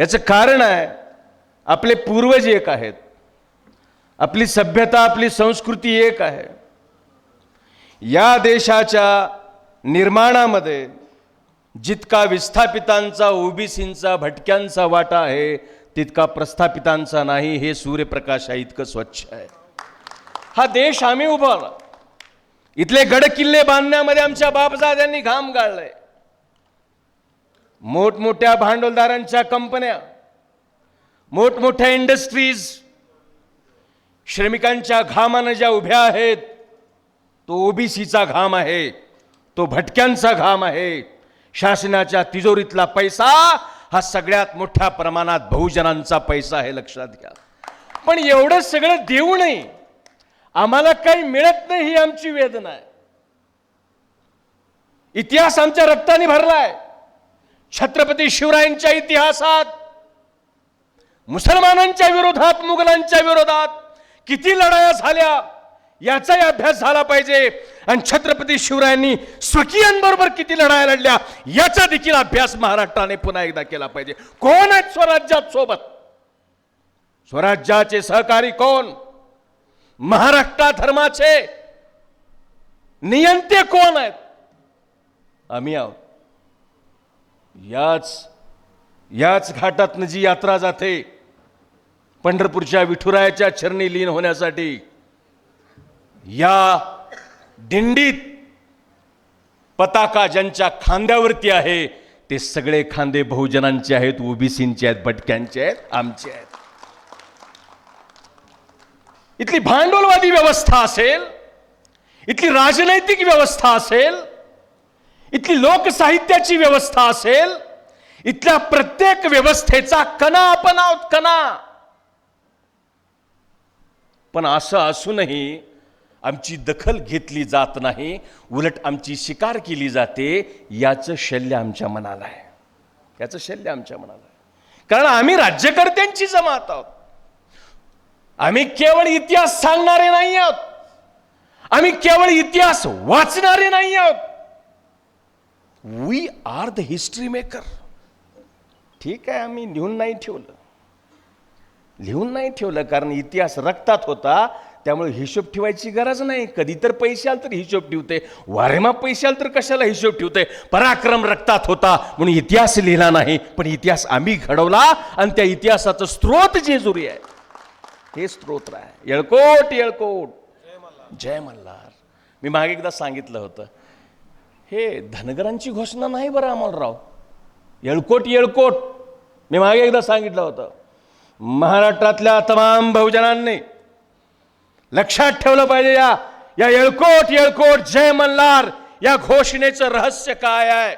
याचं कारण आहे आपले पूर्वज एक आहेत. आपली सभ्यता आपली संस्कृती एक आहे. या देशाच्या निर्माणामध्ये जितका विस्थापितांचा ओबीसींचा भटक्यांचा वाटा आहे तितका प्रस्थापितांचा नाही हे सूर्यप्रकाश आहे इतकं स्वच्छ आहे. हा देश आम्ही उभारला. इथले गड किल्ले बांधण्यामध्ये आमच्या बापजाद्यांनी घाम गाळलाय. मोठमोठ्या भांडवलदारांच्या कंपन्या मोठमोठ्या इंडस्ट्रीज श्रमिकांच्या घामानं ज्या उभ्या आहेत तो ओबीसीचा घाम आहे तो भटक्यांचा घाम आहे. शासनाच्या तिजोरीतला पैसा हा सगळ्यात मोठ्या प्रमाणात बहुजनांचा पैसा आहे लक्षात घ्या. पण एवढं सगळं देऊनही आम्हाला काही मिळत नाही ही आमची वेदना आहे. इतिहास आमच्या रक्ताने भरलाय. छत्रपती शिवरायांच्या इतिहासात मुसलमानांच्या विरोधात मुघलांच्या विरोधात किती लढाया झाल्या याचाही अभ्यास झाला पाहिजे. आणि छत्रपती शिवरायांनी स्वकीयांबरोबर किती लढाया लढल्या याचा देखील अभ्यास महाराष्ट्राने पुन्हा एकदा केला पाहिजे. कोण आहेत स्वराज्यात सोबत? स्वराज्याचे सहकारी कोण? महाराष्ट्र धर्माचे नियंते कोण आहेत? आम्ही आहोत. याच याच घाटातनं जी यात्रा जाते पंढरपूरच्या विठुरायाच्या चरणी लीन होण्यासाठी या दिंडीत पताका ज्यांच्या खांद्यावरती आहे ते सगळे खांदे बहुजनांचे आहेत ओबीसींचे आहेत भटक्यांचे आहेत आमचे आहेत. इथली भांडवलवादी व्यवस्था असेल इथली राजनैतिक व्यवस्था असेल इथली लोकसाहित्याची व्यवस्था असेल इथल्या प्रत्येक व्यवस्थेचा कणा आपण आहोत कणा. पण असं असूनही आमची दखल घेतली जात नाही उलट आमची शिकार केली जाते याचं शल्य आमच्या मनाला आहे. याचं शल्य आमच्या मनाला आहे. कारण आम्ही राज्यकर्त्यांची जमात आहोत. आम्ही केवळ इतिहास सांगणारे नाही आहोत. आम्ही केवळ इतिहास वाचणारे नाही आहोत. We are the history maker ठीक आहे आम्ही लिहून नाही ठेवलं. लिहून नाही ठेवलं कारण इतिहास रक्तात होता त्यामुळे हिशोब ठेवायची गरज नाही. कधी तर पैसे आल तर हिशोब ठेवते. वारेमा पैसे आल तर कशाला हिशोब ठेवते? पराक्रम रक्तात होता म्हणून इतिहास लिहिला नाही. पण इतिहास आम्ही घडवला आणि त्या इतिहासाचं स्रोत जेजुरी आहे. हे स्त्रोत आहे येळकोट येळकोट. जय मल्हार. मी मागे एकदा सांगितलं होतं हे धनगरांची घोषणा नाही बरं अमोलराव. येळकोट येळकोट. मी मागे एकदा सांगितलं होतं. महाराष्ट्रातल्या तमाम बहुजनांनी लक्षात ठेवलं पाहिजे या या येळकोट येळकोट जय मल्हार या घोषणेचं रहस्य काय आहे?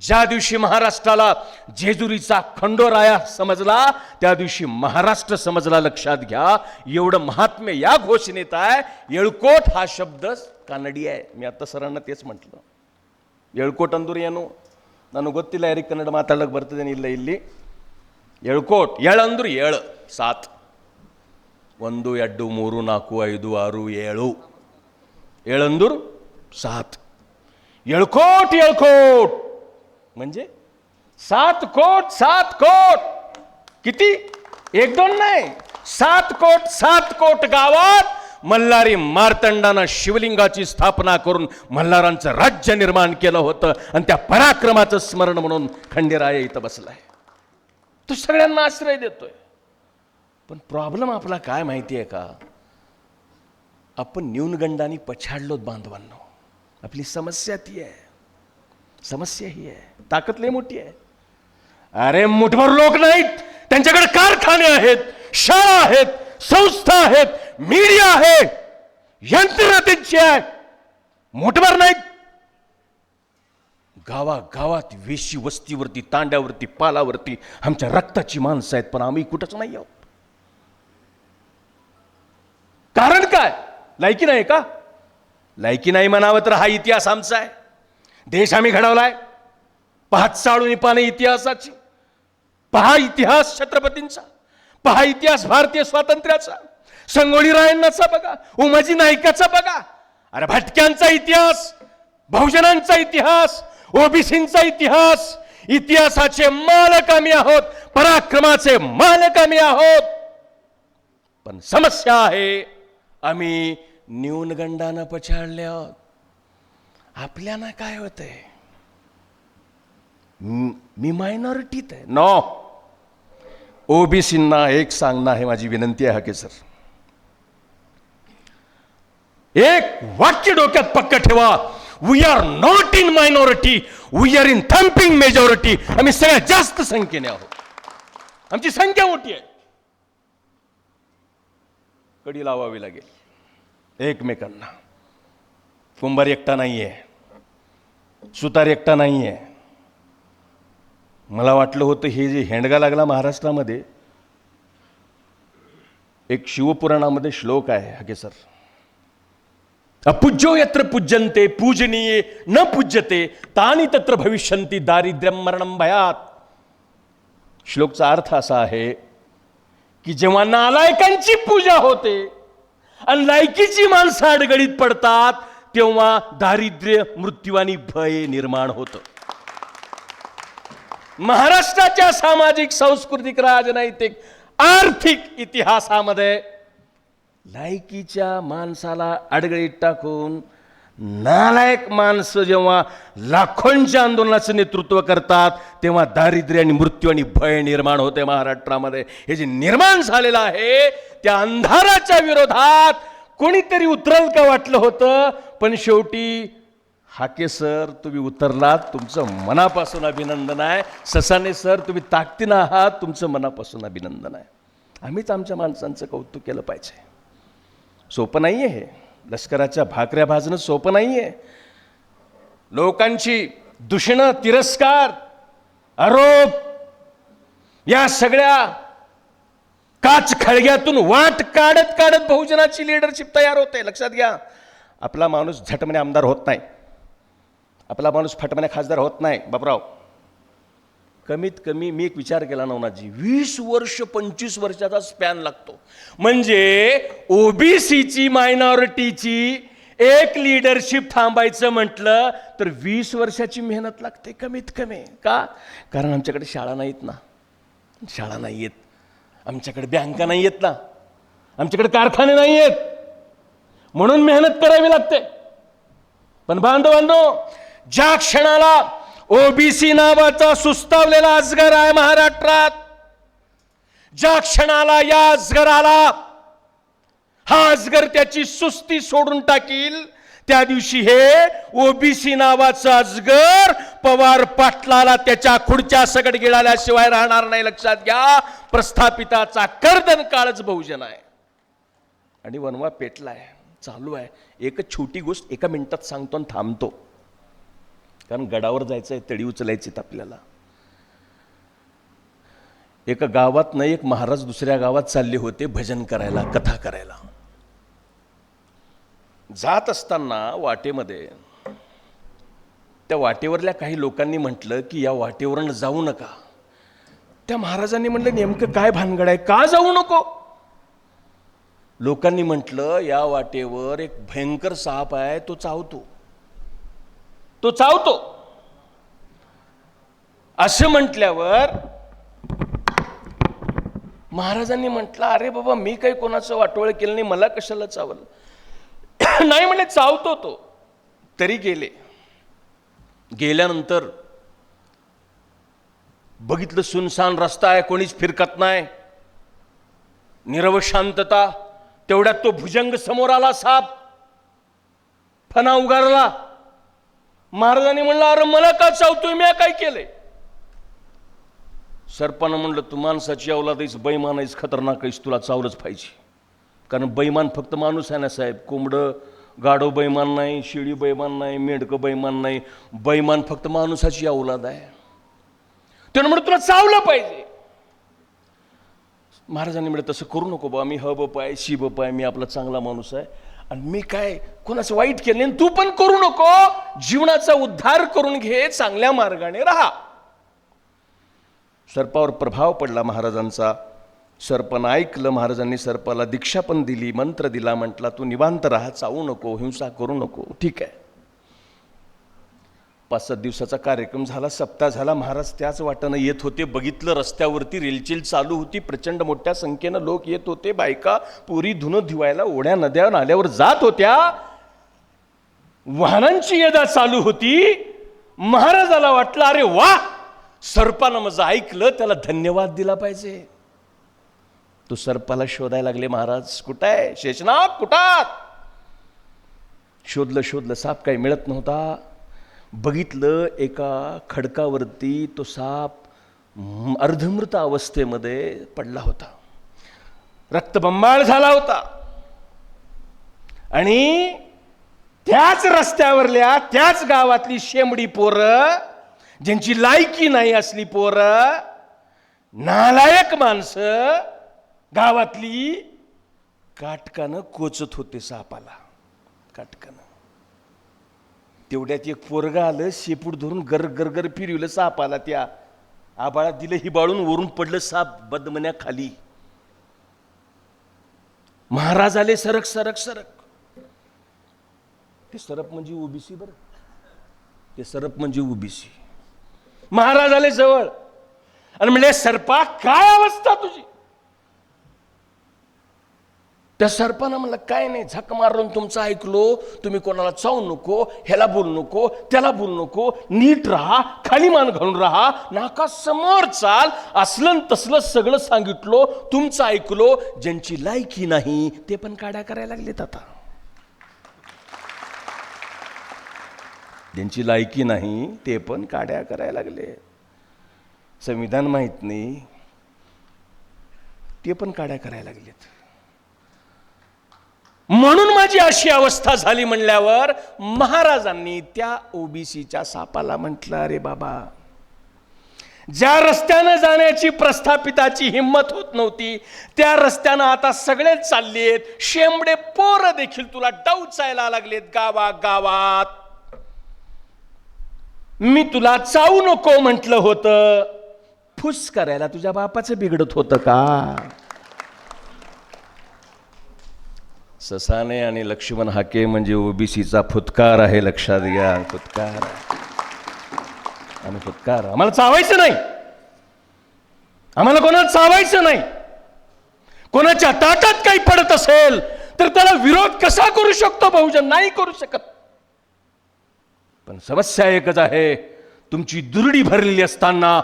ज्या दिवशी महाराष्ट्राला जेजुरीचा खंडोराया समजला त्या दिवशी महाराष्ट्र समजला. लक्षात घ्या एवढं महात्म्य या घोषणेत आहे. येळकोट हा शब्द कानडी आहे मी आत्ता सरांना तेच म्हटलं येळकोट अंदूर ಏನು? ನನಗೆ ಗೊತ್ತಿಲ್ಲ, ಯಾರಿಗೆ ಕನ್ನಡ ಮಾತಾಡೋಕ್ಕೆ ಬರ್ತದೇನೆ ಇಲ್ಲ ಇಲ್ಲಿ. ಎಳ್ಕೋಟ್ ಏಳು ಅಂದ್ರು ಏಳು, ಸಾತ್. ಒಂದು, ಎರಡು, ಮೂರು, ನಾಲ್ಕು, ಐದು, ಆರು, ಏಳು. ಏಳಂದೂರು ಸಾತ್. ಎಳ್ಕೋಟ್ ಎಳ್ಕೋಟ್. म्हणजे ಸಾತ್ ಕೋಟ್ ಸಾತ್ ಕೋಟ್. किती एक दोन नाही सात कोट सात कोट गावात मल्हारी मार्तंडानं शिवलिंगाची स्थापना करून मल्हारांचं राज्य निर्माण केलं होतं आणि त्या पराक्रमाचं स्मरण म्हणून खंडेराय इथं बसलाय. तो सगळ्यांना आश्रय देतोय. पण प्रॉब्लेम आपला काय माहिती आहे का? आपण न्यूनगंडाने पछाडलोत बांधवांनो. आपली समस्या ती आहे. समस्या ही आहे. ताकद लय मोठी आहे. अरे मुठभर लोक नाहीत. त्यांच्याकडे कारखाने आहेत शाळा आहेत संस्था आहेत. मीडिया आहे यंत्रणा त्यांची आहे. मोठभर नाही गावागावात वेशी वस्तीवरती तांड्यावरती पालावरती आमच्या रक्ताची माणसं आहेत पण आम्ही कुठंच नाही आहोत. कारण काय? लायकी नाही का? लायकी नाही म्हणावं तर हा इतिहास आमचा आहे. देश आम्ही घडवलाय. पाच चाळून पाने इतिहासाची. पहा इतिहास छत्रपतींचा. पहा इतिहास भारतीय स्वातंत्र्याचा. संगोळी रायण्णाचा बघा उमाजी नाईकाचा बघा. अरे भटक्यांचा इतिहास बहुजनांचा इतिहास ओबीसींचा इतिहास इतिहासाचे मालक आम्ही आहोत पराक्रमाचे मालक आम्ही आहोत. पण समस्या आहे आम्ही न्यूनगंडानं पछाडले आहोत. आपल्याला काय होतंय? मी मायनॉरिटीत आहे. नो ओबीसींना एक सांगणं आहे माझी विनंती आहे की सर. एक वाक्य डोक्यात पक्क ठेवा. We are not in minority we are in thumping majority आम्ही सगळ्यात जास्त संख्येने आहोत. आमची संख्या मोठी आहे. कडी लावावी लागेल. एकमेकांना. कुंभार एकटा नाहीये. सुतार एकटा नाहीये. मला वाटलं होतं हे जे हेंडगा लागला महाराष्ट्रामध्ये एक शिवपुराणामध्ये श्लोक आहे हके सर अपूज्यो यत्र पूज्यन्ते पूजनीये न पूज्यते तानी तत्र भविष्यंती दारिद्र्यम मरणम भयात श्लोकचा अर्थ असा आहे की जेव्हा नालायकांची पूजा होते आणि लायकीची माणसं अडगडीत पडतात तेव्हा दारिद्र्य मृत्यू आणि भय निर्माण होतं महाराष्ट्राच्या सामाजिक सांस्कृतिक राजनैतिक आर्थिक इतिहासामध्ये लायकीच्या माणसाला अडगळीत टाकून नालायक माणसं जेव्हा लाखोंच्या आंदोलनाचं नेतृत्व करतात तेव्हा दारिद्र्य आणि मृत्यू आणि भय निर्माण होते महाराष्ट्रामध्ये. हे जे निर्माण झालेलं आहे त्या अंधाराच्या विरोधात कोणीतरी उतरल का वाटलं होतं? पण शेवटी हाके सर तुम्ही उतरलात तुमचं मनापासून अभिनंदन आहे. ससाने सर तुम्ही ताकदीनं आहात तुमचं मनापासून अभिनंदन आहे. आम्हीच आमच्या माणसांचं कौतुक केलं पाहिजे. सोपं नाही आहे हे. लष्कराच्या भाकऱ्या भाजणं सोपं नाही आहे लोकांची दूषणं तिरस्कार आरोप या सगळ्या काच खळग्यातून वाट काढत काढत बहुजनाची लिडरशिप तयार होते. लक्षात घ्या आपला माणूस झटमने आमदार होत नाही. आपला माणूस फटमने खासदार होत नाही. बापराव कमीत कमी मी एक विचार केला नवनाथजी वीस वर्ष पंचवीस वर्षाचा स्पॅन लागतो. म्हणजे ओबीसीची मायनॉरिटीची एक लिडरशिप थांबायचं म्हटलं तर वीस वर्षाची मेहनत लागते कमीत कमी. का? कारण आमच्याकडे शाळा नाहीत ना. शाळा नाही आहेत आमच्याकडे बँका नाही आहेत ना. आमच्याकडे कारखाने नाही आहेत म्हणून मेहनत करावी लागते. पण बांधव बांधव ज्या क्षणाला ओबीसी नावाचा सुस्तावलेला अजगर आहे महाराष्ट्रात. ज्या क्षणाला या अजगराला हा अजगर त्याची सुस्ती सोडून टाकील त्या दिवशी हे ओबीसी नावाचं अजगर पवार पाटलाला त्याच्या खुर्च्या सगड गिळाल्याशिवाय राहणार नाही. लक्षात घ्या प्रस्थापिताचा कर्दन काळच बहुजन आहे. आणि वनवा पेटलाय चालू आहे. एकच छोटी गोष्ट एका मिनिटात सांगतो आणि थांबतो. कारण गडावर जायचं आहे तडी उचलायचीत आपल्याला. एका गावात नाही एक महाराज दुसऱ्या गावात चालले होते भजन करायला कथा करायला. जात असताना वाटेमध्ये त्या वाटेवरल्या काही लोकांनी म्हटलं की या वाटेवरून जाऊ नका. त्या महाराजांनी म्हटलं नेमकं काय भानगड आहे? का जाऊ नको? लोकांनी म्हटलं या वाटेवर एक भयंकर साप आहे तो चावतो. तो चावतो. असं म्हटल्यावर महाराजांनी म्हटलं अरे बाबा मी काही कोणाचं वाटोळ केलं नाही मला कशाला चावलं? नाही म्हणे चावतो तो. तरी गेले. गेल्यानंतर बघितलं सुनसान रस्ता आहे कोणीच फिरकत नाही. निरव शांतता तेवढ्यात तो भुजंग समोर आला साप. फणा उगारला. महाराजांनी म्हणलं अरे मला का चावतोय? मी काय केलंय? सरपानं म्हणलं तू माणसाची अवलाद आहेस बैमान आहेस खतरनाक आहेस तुला चावलंच पाहिजे. कारण बैमान फक्त माणूस आहे ना साहेब. कोंबडं गाढो बैमान नाही शिळी बैमान नाही मेंढकं बैमान नाही. बैमान फक्त माणूसाची अवलाद आहे. त्यानं म्हणलं तुला चावलं पाहिजे. महाराजांनी म्हणलं तसं करू नको बा. मी ह बप आहे शी बप आहे मी आपला चांगला माणूस आहे. आणि मी काय कुणाचं वाईट केलं तू पण करू नको जीवनाचा उद्धार करून घे चांगल्या मार्गाने राहा. सर्पावर प्रभाव पडला महाराजांचा. सर्पनं ऐकलं महाराजांनी सर्पाला दीक्षा पण दिली मंत्र दिला म्हटला तू निवांत राहा चावू नको हिंसा करू नको ठीक आहे. पाच सात दिवसाचा कार्यक्रम झाला सप्ताह झाला महाराज त्याच वाटानं येत होते. बघितलं रस्त्यावरती रेलचेल चालू होती प्रचंड मोठ्या संख्येनं लोक येत होते. बायका पुरी धुणं धुवायला ओढ्या नद्या नाल्यावर जात होत्या. वाहनांची येदा चालू होती. महाराजाला वाटलं अरे वा! सर्पानं माझं ऐकलं त्याला धन्यवाद दिला पाहिजे. तो सर्पाला शोधायला लागले महाराज कुठं आहे? शेषनाग कुठात शोधलं शोधलं साप काही मिळत नव्हता. बघितलं एका खडकावरती तो साप अर्धमृत अवस्थेमध्ये पडला होता. रक्तबंबाळ झाला होता. आणि त्याच रस्त्यावरल्या त्याच गावातली शेंबडी पोरं ज्यांची लायकी नाही असली पोरं नालायक माणसं गावातली काटकानं कोचत होते सापाला. काटकानं. तेवढ्यात एक पोरगा आलं शेपूट धरून गर गर गर फिरवलं सापाला त्या. आबाळात दिलं हिबाळून वरून पडलं साप बदमण्याखाली. महाराज आले सरक सरक सरक. ते सरप म्हणजे ओबीसी बरं. ते सरप म्हणजे ओबीसी. महाराज आले जवळ. आणि म्हणजे सरपा काय अवस्था तुझी? त्या सर्पानं म्हणलं काय नाही झक मारून तुमचं ऐकलो. तुम्ही कोणाला चावू नको ह्याला बोलू नको त्याला बोलू नको. नीट राहा खाली मान घालून राहा. नाका समोर चाल. असलं तसलं सगळं सांगितलो तुमचं ऐकलो. ज्यांची लायकी नाही ते पण काड्या करायला लागलेत आता. ज्यांची लायकी नाही ते पण काड्या करायला लागले. संविधान माहीत नाही ते पण काड्या करायला लागलेत. म्हणून माझी अशी अवस्था झाली म्हणल्यावर महाराजांनी त्या ओबीसीच्या सापाला म्हटलं अरे बाबा ज्या रस्त्यानं जाण्याची प्रस्थापिताची हिंमत होत नव्हती त्या रस्त्यानं आता सगळेच चाललेत. शेंबडे पोर देखील तुला डवचायला लागलेत गावा गावात. मी तुला चावू नको म्हटलं होतं. फुस करायला तुझ्या बापाचं बिघडत होतं का? ससाने आणि लक्ष्मण हाके म्हणजे ओबीसीचा फुतकार आहे लक्षात घ्या फुतकार. आणि फुतकार. आम्हाला चावायचं नाही. आम्हाला कोणाला चावायचं नाही. कोणाच्या ताटात काही पडत असेल तर त्याला विरोध कसा करू शकतो बहुजन? नाही करू शकत. पण समस्या एकच आहे तुमची दुरडी भरलेली असताना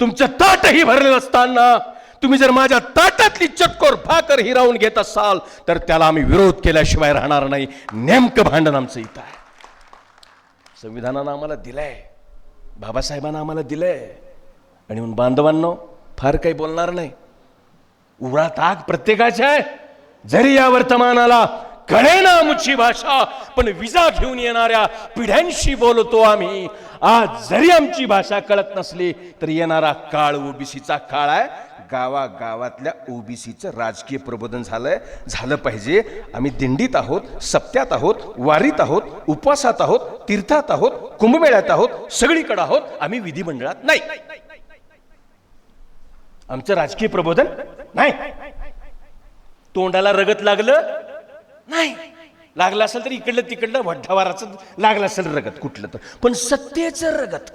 तुमचं ताटही भरलेलं असताना तुम्ही जर माझ्या ताटातली चटकोर भाकर हिरावून घेत असाल तर त्याला आम्ही विरोध केल्याशिवाय राहणार नाही. नेमकं भांडण आमचं इथं आहे. संविधानानं आम्हाला दिलंय. बाबासाहेबांना आम्हाला दिलंय. आणि म्हणून बांधवांनो फार काही बोलणार नाही. उघडा ताक प्रत्येकाच्या आहे. जरी या वर्तमानाला कळेना आमची भाषा पण विजा घेऊन येणाऱ्या पिढ्यांशी बोलतो आम्ही. आज जरी आमची भाषा कळत नसली तर येणारा काळ ओबीसीचा काळ आहे. गावागावातल्या ओबीसीचं राजकीय प्रबोधन झालंय. झालं पाहिजे. आम्ही दिंडीत आहोत सप्त्यात आहोत वारीत आहोत उपवासात आहोत तीर्थात आहोत कुंभमेळ्यात आहोत सगळीकडे आहोत. आम्ही विधिमंडळात नाही. आमचं राजकीय प्रबोधन नाही. तोंडाला रगत लागलं? नाही. लागलं असेल तर इकडलं तिकडलं वड्ढावाराचं लागलं असेल रगत कुठलं तर. पण सत्तेचं रगत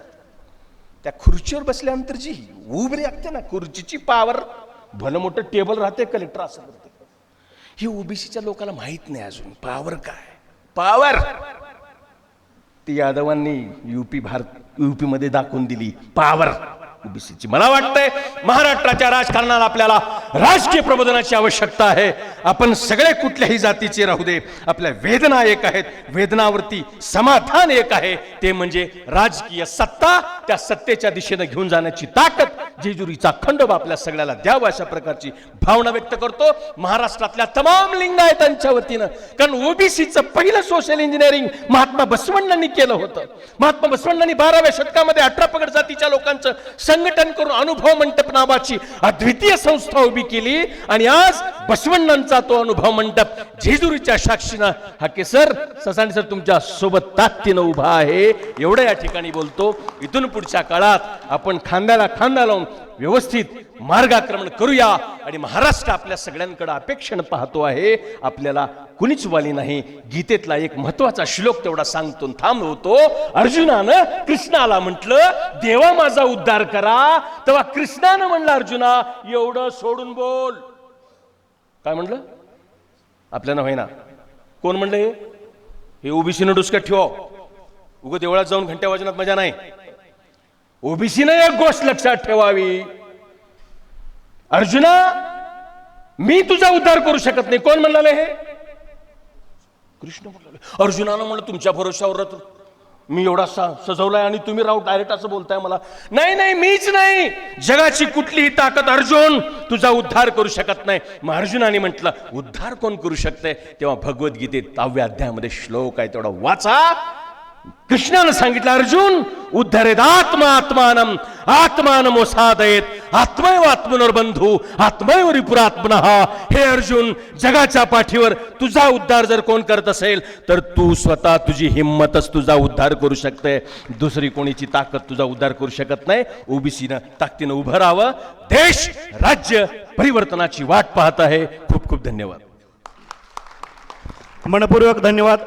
त्या खुर्चीवर बसल्यानंतर जी उभ लागते ना खुर्चीची पावर भलं मोठं टेबल राहते कलेक्टर असं करते. हे ओबीसीच्या लोकांना माहीत नाही अजून. पावर काय? पावर ती यादवांनी युपी भारत युपीमध्ये दाखवून दिली पावर ओबीसीची मला वाटतंय महाराष्ट्राच्या राजकारणाला आपल्याला राजकीय प्रबोधनाची आवश्यकता आहे. आपण सगळे कुठल्याही जातीचे राहू दे. आपल्या वेदना एक आहेत. वेदनावरती समाधान एक आहे. ते म्हणजे राजकीय सत्ता त्या सत्तेच्या दिशेनं घेऊन जाण्याची ताकद जेजुरीचा खंडोबा आपल्या सगळ्याला द्यावा अशा प्रकारची भावना व्यक्त करतो. महाराष्ट्रातल्या तमाम लिंगायतांच्या वतीनं. कारण ओबीसीचं पहिलं सोशल इंजिनिअरिंग महात्मा बसवण्णांनी केलं होतं. महात्मा बसवण्णांनी बाराव्या शतकामध्ये अठरा पगड जातीच्या लोकांचं संघटन करून अनुभव मंडप नावाची अद्वितीय संस्था उभी केली. आणि आज बसवण्णांचं तो अनुभव मंडप झेजुरीच्या साक्षीनं. हा केसर ससाणी सर तुमच्यासोबत तात्तीनं उभा आहे. एवढं या ठिकाणी बोलतो. इथून पुढच्या काळात आपण खांद्याला खांदा लावून व्यवस्थित मार्गाक्रमण करूया आणि महाराष्ट्र आपल्या सगळ्यांकडे अपेक्षेनं पाहतो आहे. आपल्याला कुणीच वाली नाही. गीतेतला एक महत्त्वाचा श्लोक तेवढा सांगतो थांबवतो अर्जुनानं कृष्णाला म्हटलं देवा माझा उद्धार करा. तेव्हा कृष्णानं म्हणलं अर्जुना एवढं सोडून बोल. काय म्हणलं आपल्याला होईना कोण म्हणलं हे? हे ओबीसीनं डुसक्यात ठेवा. उगं देवळात जाऊन घंट्या वाजनात मजा नाही. ओबीसीनं एक गोष्ट लक्षात ठेवावी. अर्जुना मी तुझा उद्धार करू शकत नाही. कोण म्हणलं हे? कृष्ण म्हणलं. अर्जुनानं म्हणलं तुमच्या भरोशावर राहतो मी एवढा सा सजवलाय आणि तुम्ही राहू डायरेक्ट असं बोलताय मला. नाही नाही मीच नाही. जगाची कुठलीही ताकद अर्जुन तुझा उद्धार करू शकत नाही. मग अर्जुनाने म्हटलं उद्धार कोण करू शकते तेव्हा भगवद्गीतेत दहाव्या अध्यायामध्ये श्लोक आहे तेवढा वाचा. कृष्णानं सांगितलं अर्जुन उद्धरेत आत्मा आत्मानम आत्मानमो साधयेत आत्मैव आत्मनोर बंधू आत्मैव रिपुरात्मन। हे अर्जुन जगाच्या पाठीवर तुझा उद्धार जर कोण करत असेल तर तू स्वतः तुझी हिंमतच तुझा उद्धार करू शकते. दुसरी कोणीची ताकद तुझा उद्धार करू शकत नाही? ओबीसीनं ताकदीनं उभं राहावं. देश राज्य परिवर्तनाची वाट पाहत आहे. खूप खूप धन्यवाद. मनपूर्वक धन्यवाद.